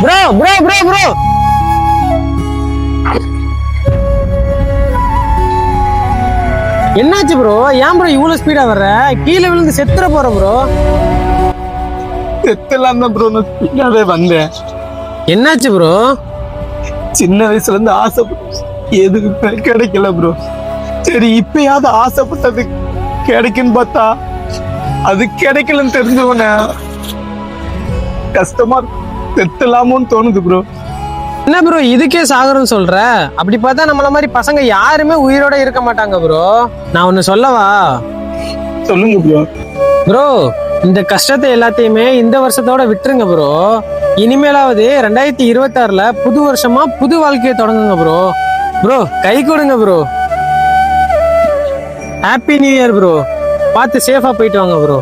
Bro bro bro bro என்னாச்சு bro ஏன் bro இவ்வளவு ஸ்பீடா வர்ற? கீழே விழுந்து செத்துற போற ப்ரோ செத்தெல்லாம் தான் ப்ரோ நான் ஸ்பீடாவே வந்தேன். என்னாச்சு ப்ரோ சின்ன வயசுல இருந்து ஆசைப்பட்டு எதுவுமே கிடைக்கல ப்ரோ சரி இப்பயாவது ஆசைப்பட்டது கிடைக்குன்னு பார்த்தா அது கிடைக்கலன்னு தெரிஞ்சவன கஷ்டமா செத்தலாமோன்னு தோணுது ப்ரோ என்ன ப்ரோ இதுக்கே சாகரம்னு சொல்ற? அப்படி பார்த்தா நம்மள மாதிரி பசங்க யாருமே உயிரோட இருக்க மாட்டாங்க ப்ரோ நான் ஒன்னு சொல்லவா? சொல்லுங்க ப்ரோ ப்ரோ இந்த கஷ்டத்தை எல்லாத்தையுமே இந்த வருஷத்தோட விட்டுருங்க ப்ரோ இனிமேலாவது ரெண்டாயிரத்தி இருபத்தாறுல புது வருஷமா புது வாழ்க்கையை தொடங்குங்க ப்ரோ ப்ரோ கை கொடுங்க bro happy new year bro பார்த்து சேஃபா போயிட்டு வாங்க ப்ரோ